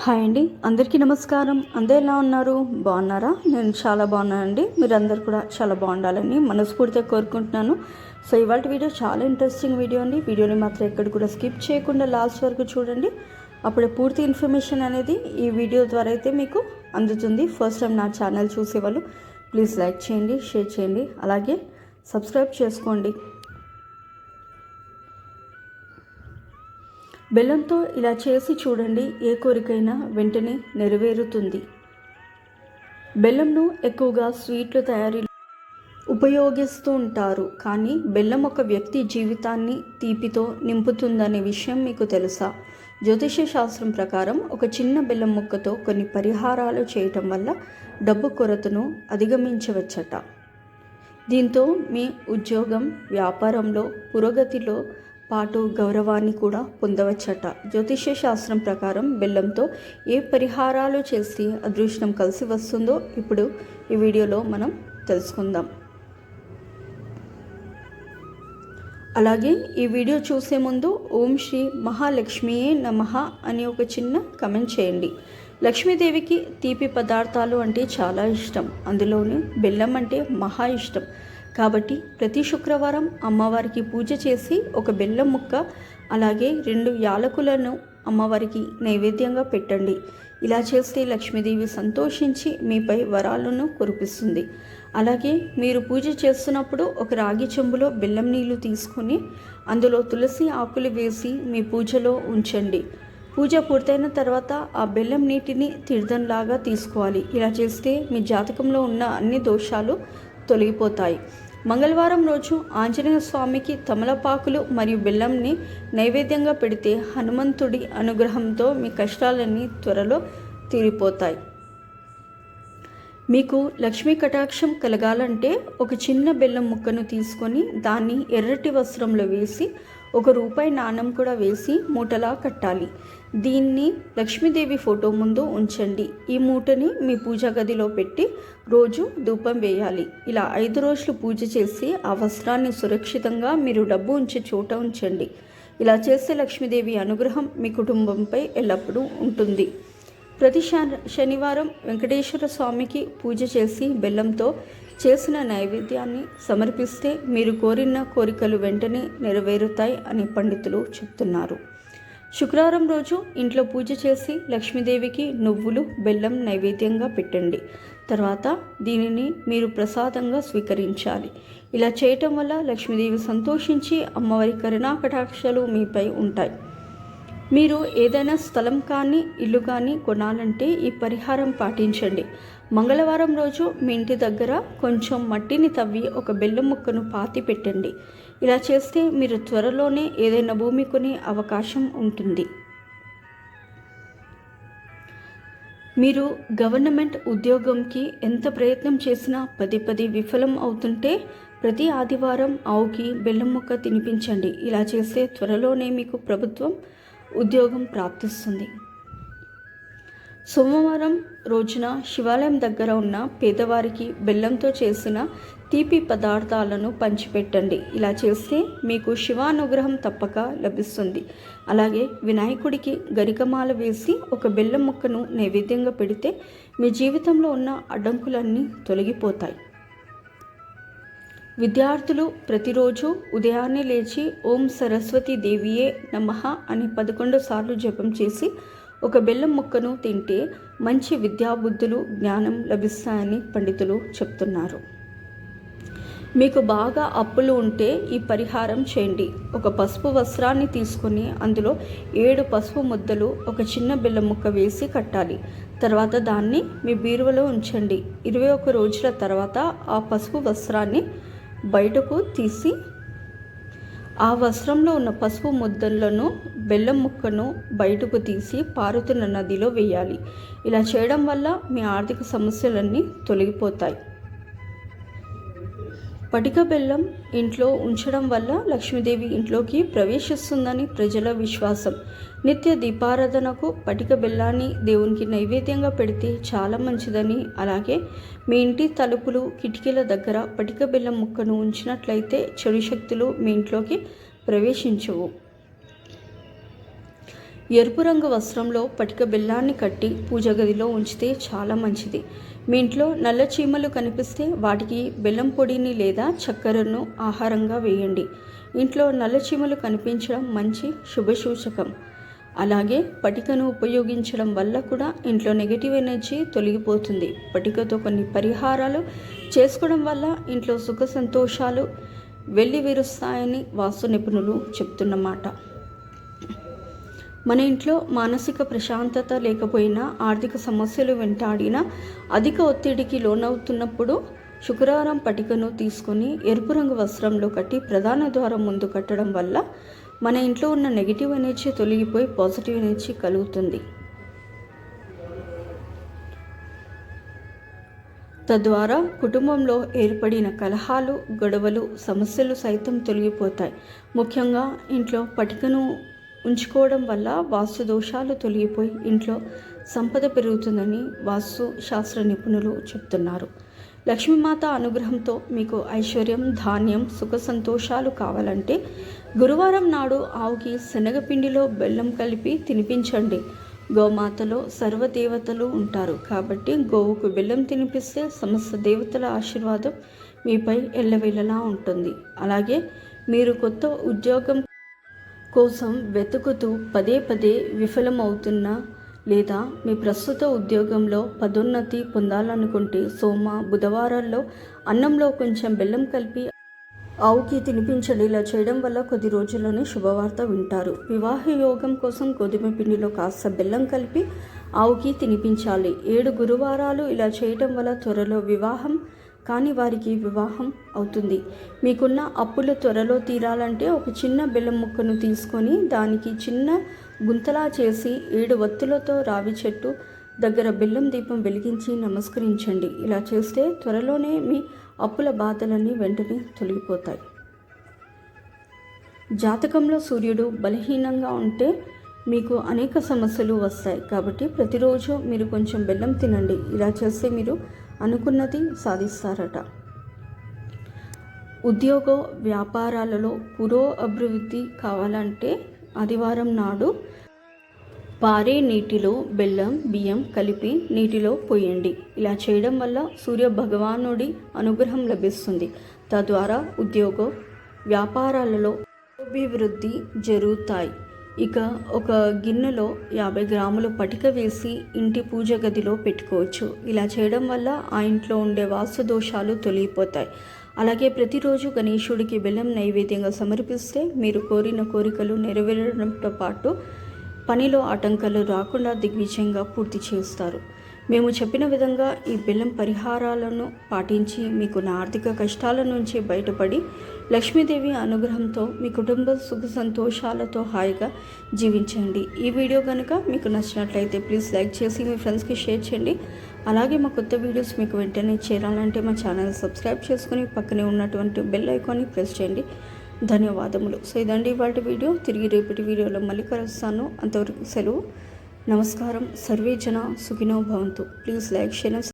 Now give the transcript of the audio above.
Hi అండి అందరికీ నమస్కారం. అందరు ఎలా ఉన్నారు? బాగున్నారా? నేను చాలా బాగున్నానండి. మీరందరూ కూడా చాలా బాగుండాలని మనస్ఫూర్తిగా కోరుకుంటున్నాను. సో ఇవాళ వీడియో చాలా ఇంట్రెస్టింగ్ వీడియో అండి. వీడియోని మాత్రం ఎక్కడ కూడా స్కిప్ చేయకుండా లాస్ట్ వరకు చూడండి. అప్పుడే పూర్తి ఇన్ఫర్మేషన్ అనేది ఈ వీడియో ద్వారా అయితే మీకు అందుతుంది. ఫస్ట్ టైం నా ఛానల్ చూసేవాళ్ళు ప్లీజ్ లైక్ చేయండి షేర్ చేయండి. అలాగే సబ్స్క్రైబ్ చేసుకోండి. బెల్లంతో ఇలా చేసి చూడండి ఏ కోరికైనా వెంటనే నెరవేరుతుంది. బెల్లంను ఎక్కువగా స్వీట్ల తయారీ ఉపయోగిస్తూ ఉంటారు కానీ బెల్లం ఒక వ్యక్తి జీవితాన్ని తీపితో నింపుతుందనే విషయం మీకు తెలుసా? జ్యోతిష శాస్త్రం ప్రకారం ఒక చిన్న బెల్లం ముక్కతో కొన్ని పరిహారాలు చేయటం వల్ల డబ్బు కొరతను అధిగమించవచ్చట. దీంతో మీ ఉద్యోగం వ్యాపారంలో పురోగతిలో పాటు గౌరవాన్ని కూడా పొందవచ్చట. జ్యోతిష్య శాస్త్రం ప్రకారం బెల్లంతో ఏ పరిహారాలు చేస్తే అదృష్టం కలిసి వస్తుందో ఇప్పుడు ఈ వీడియోలో మనం తెలుసుకుందాం. అలాగే ఈ వీడియో చూసే ముందు ఓం శ్రీ మహాలక్ష్మియే నమః అని ఒక చిన్న కమెంట్ చేయండి. లక్ష్మీదేవికి తీపి పదార్థాలు అంటే చాలా ఇష్టం. అందులోనే బెల్లం అంటే మహా ఇష్టం. కాబట్టి ప్రతి శుక్రవారం అమ్మవారికి పూజ చేసి ఒక బెల్లం ముక్క అలాగే రెండు యాలకులను అమ్మవారికి నైవేద్యంగా పెట్టండి. ఇలా చేస్తే లక్ష్మీదేవి సంతోషించి మీపై వరాలను కురిపిస్తుంది. అలాగే మీరు పూజ చేస్తున్నప్పుడు ఒక రాగి చెంబులో బెల్లం నీళ్ళు తీసుకొని అందులో తులసి ఆకులు వేసి మీ పూజలో ఉంచండి. పూజ పూర్తయిన తర్వాత ఆ బెల్లం నీటిని తీర్థంలాగా తీసుకోవాలి. ఇలా చేస్తే మీ జాతకంలో ఉన్న అన్ని దోషాలు తొలగిపోతాయి. మంగళవారం రోజు ఆంజనేయ స్వామికి తమలపాకులు మరియు బెల్లంని నైవేద్యంగా పెడితే హనుమంతుడి అనుగ్రహంతో మీ కష్టాలన్నీ త్వరలో తీరిపోతాయి. మీకు లక్ష్మీ కటాక్షం కలగాలంటే ఒక చిన్న బెల్లం ముక్కను తీసుకొని దాన్ని ఎర్రటి వస్త్రంలో వేసి ఒక రూపాయి నాణం కూడా వేసి మూటలా కట్టాలి. దీన్ని లక్ష్మీదేవి ఫోటో ముందు ఉంచండి. ఈ మూటని మీ పూజా గదిలో పెట్టి రోజు ధూపం వేయాలి. ఇలా ఐదు రోజులు పూజ చేసి ఆ వస్త్రాన్ని సురక్షితంగా మీరు డబ్బు ఉంచే చోట ఉంచండి. ఇలా చేస్తే లక్ష్మీదేవి అనుగ్రహం మీ కుటుంబంపై ఎల్లప్పుడూ ఉంటుంది. ప్రతి శనివారం వెంకటేశ్వర స్వామికి పూజ చేసి బెల్లంతో చేసిన నైవేద్యాన్ని సమర్పిస్తే మీరు కోరిన కోరికలు వెంటనే నెరవేరుతాయి అని పండితులు చెప్తున్నారు. శుక్రవారం రోజు ఇంట్లో పూజ చేసి లక్ష్మీదేవికి నువ్వులు బెల్లం నైవేద్యంగా పెట్టండి. తర్వాత దీనిని మీరు ప్రసాదంగా స్వీకరించాలి. ఇలా చేయటం వల్ల లక్ష్మీదేవి సంతోషించి అమ్మవారి కరుణాకటాక్షలు మీపై ఉంటాయి. మీరు ఏదైనా స్థలం కానీ ఇల్లు కానీ కొనాలంటే ఈ పరిహారం పాటించండి. మంగళవారం రోజు మీ ఇంటి దగ్గర కొంచెం మట్టిని తవ్వి ఒక బెల్లం ముక్కను పాతి పెట్టండి. ఇలా చేస్తే మీరు త్వరలోనే ఏదైనా భూమి కొనే అవకాశం ఉంటుంది. మీరు గవర్నమెంట్ ఉద్యోగంకి ఎంత ప్రయత్నం చేసినా పది పది విఫలం అవుతుంటే ప్రతి ఆదివారం ఆవుకి బెల్లం ముక్క తినిపించండి. ఇలా చేస్తే త్వరలోనే మీకు ప్రభుత్వం ఉద్యోగం ప్రాప్తిస్తుంది. సోమవారం రోజున శివాలయం దగ్గర ఉన్న పేదవారికి బెల్లంతో చేసిన తీపి పదార్థాలను పంచిపెట్టండి. ఇలా చేస్తే మీకు శివానుగ్రహం తప్పక లభిస్తుంది. అలాగే వినాయకుడికి గరికమాల వేసి ఒక బెల్లం ముక్కను నైవేద్యంగా పెడితే మీ జీవితంలో ఉన్న అడ్డంకులన్నీ తొలగిపోతాయి. విద్యార్థులు ప్రతిరోజు ఉదయాన్నే లేచి ఓం సరస్వతి దేవియే నమ అని పదకొండు సార్లు జపం చేసి ఒక బెల్లం ముక్కను తింటే మంచి విద్యాబుద్ధులు జ్ఞానం లభిస్తాయని పండితులు చెప్తున్నారు. మీకు బాగా అప్పులు ఉంటే ఈ పరిహారం చేయండి. ఒక పసుపు వస్త్రాన్ని తీసుకొని అందులో ఏడు పసుపు ముద్దలు ఒక చిన్న బెల్లం ముక్క వేసి కట్టాలి. తర్వాత దాన్ని మీ బీరువలో ఉంచండి. ఇరవై ఒక రోజుల తర్వాత ఆ పసుపు వస్త్రాన్ని బయటకు తీసి ఆ వస్త్రంలో ఉన్న పసుపు ముద్దలను బెల్లం ముక్కను బయటకు తీసి పారుతున్న నదిలో వేయాలి. ఇలా చేయడం వల్ల మీ ఆర్థిక సమస్యలన్నీ తొలగిపోతాయి. పటిక బెల్లం ఇంట్లో ఉంచడం వల్ల లక్ష్మీదేవి ఇంట్లోకి ప్రవేశిస్తుందని ప్రజల విశ్వాసం. నిత్య దీపారాధనకు పటిక బెల్లాన్ని దేవునికి నైవేద్యంగా పెడితే చాలా మంచిదని. అలాగే మీ ఇంటి తలుపులు కిటికీల దగ్గర పటిక బెల్లం ముక్కను ఉంచినట్లయితే చెడు శక్తులు మీ ఇంట్లోకి ప్రవేశించవు. ఎరుపు రంగు వస్త్రంలో పటిక బెల్లాన్ని కట్టి పూజ గదిలో ఉంచితే చాలా మంచిది. మీ ఇంట్లో నల్ల చీమలు కనిపిస్తే వాటికి బెల్లం పొడిని లేదా చక్కెరను ఆహారంగా వేయండి. ఇంట్లో నల్ల చీమలు కనిపించడం మంచి శుభసూచకం అలాగే పటికను ఉపయోగించడం వల్ల కూడా ఇంట్లో నెగిటివ్ ఎనర్జీ తొలగిపోతుంది. పటికతో కొన్ని పరిహారాలు చేసుకోవడం వల్ల ఇంట్లో సుఖ సంతోషాలు వెళ్ళి విరుస్తాయని వాస్తు నిపుణులు చెప్తున్నమాట. మన ఇంట్లో మానసిక ప్రశాంతత లేకపోయినా ఆర్థిక సమస్యలు వెంటాడినా అధిక ఒత్తిడికి లోనవుతున్నప్పుడు శుక్రవారం పటికను తీసుకొని ఎరుపు రంగు వస్త్రంలో కట్టి ప్రధాన ద్వారం ముందు కట్టడం వల్ల మన ఇంట్లో ఉన్న నెగిటివ్ ఎనర్జీ తొలగిపోయి పాజిటివ్ ఎనర్జీ కలుగుతుంది. తద్వారా కుటుంబంలో ఏర్పడిన కలహాలు గొడవలు సమస్యలు సైతం తొలగిపోతాయి. ముఖ్యంగా ఇంట్లో పటికను ఉంచుకోవడం వల్ల వాస్తు దోషాలు తొలగిపోయి ఇంట్లో సంపద పెరుగుతుందని వాస్తు శాస్త్ర నిపుణులు చెప్తున్నారు. లక్ష్మీమాత అనుగ్రహంతో మీకు ఐశ్వర్యం ధాన్యం సుఖ సంతోషాలు కావాలంటే గురువారం నాడు ఆవుకి శనగపిండిలో బెల్లం కలిపి తినిపించండి. గోమాతలో సర్వదేవతలు ఉంటారు కాబట్టి గోవుకు బెల్లం తినిపిస్తే సమస్త దేవతల ఆశీర్వాదం మీపై ఎల్లవేళలా ఉంటుంది. అలాగే మీరు కొత్త ఉద్యోగం కోసం వెతుకుతూ పదే పదే విఫలమవుతున్న లేదా మీ ప్రస్తుత ఉద్యోగంలో పదోన్నతి పొందాలనుకుంటే సోమ బుధవారాల్లో అన్నంలో కొంచెం బెల్లం కలిపి ఆవుకి తినిపించండి ఇలా చేయడం వల్ల కొద్ది రోజుల్లోనే శుభవార్త వింటారు. వివాహ యోగం కోసం గోధుమ పిండిలో కాస్త బెల్లం కలిపి ఆవుకి తినిపించాలి. ఏడు గురువారాలు ఇలా చేయడం వల్ల త్వరలో వివాహం కానీ వారికి వివాహం అవుతుంది. మీకున్న అప్పులు త్వరలో తీరాలంటే ఒక చిన్న బెల్లం ముక్కను తీసుకొని దానికి చిన్న గుంతలా చేసి ఏడు వత్తులతో రావి చెట్టు దగ్గర బెల్లం దీపం వెలిగించి నమస్కరించండి. ఇలా చేస్తే త్వరలోనే మీ అప్పుల బాధలన్నీ వెంటనే తొలగిపోతాయి. జాతకంలో సూర్యుడు బలహీనంగా ఉంటే మీకు అనేక సమస్యలు వస్తాయి. కాబట్టి ప్రతిరోజు మీరు కొంచెం బెల్లం తినండి. ఇలా చేస్తే మీరు అనుకున్నది సాధిస్తారట. ఉద్యోగ వ్యాపారాలలో పురో అభివృద్ధి కావాలంటే ఆదివారం నాడు పారే నీటిలో బెల్లం బియ్యం కలిపి నీటిలో పోయండి. ఇలా చేయడం వల్ల సూర్య భగవానుడి అనుగ్రహం లభిస్తుంది. తద్వారా ఉద్యోగ వ్యాపారాలలో అభివృద్ధి జరుగుతాయి. ఇక ఒక గిన్నెలో యాభై గ్రాములు పటిక వేసి ఇంటి పూజ గదిలో పెట్టుకోవచ్చు. ఇలా చేయడం వల్ల ఆ ఇంట్లో ఉండే వాస్తు దోషాలు తొలగిపోతాయి. అలాగే ప్రతిరోజు గణేశుడికి బెల్లం నైవేద్యంగా సమర్పిస్తే మీరు కోరిన కోరికలు నెరవేరడంతో పాటు పనిలో ఆటంకాలు రాకుండా దిగ్విజయంగా పూర్తి చేస్తారు. మేము చెప్పిన విధంగా ఈ బెల్లం పరిహారాలను పాటించి మీకున్న ఆర్థిక కష్టాల నుంచి బయటపడి లక్ష్మీదేవి అనుగ్రహంతో మీ కుటుంబ సుఖ సంతోషాలతో హాయిగా జీవించండి. ఈ వీడియో కనుక మీకు నచ్చినట్లయితే ప్లీజ్ లైక్ చేసి మీ ఫ్రెండ్స్కి షేర్ చేయండి. అలాగే మా కొత్త వీడియోస్ మీకు వెంటనే చేరాలంటే మా ఛానల్ సబ్స్క్రైబ్ చేసుకుని పక్కనే ఉన్నటువంటి బెల్ ఐకాన్ని ప్రెస్ చేయండి. ధన్యవాదములు. సో ఇదండి వాటి వీడియో. తిరిగి రేపటి వీడియోలో మళ్ళీ కలుస్తాను. అంతవరకు సెలవు. నమస్కారం. సర్వే జన సుఖినో భవంతు. Please like share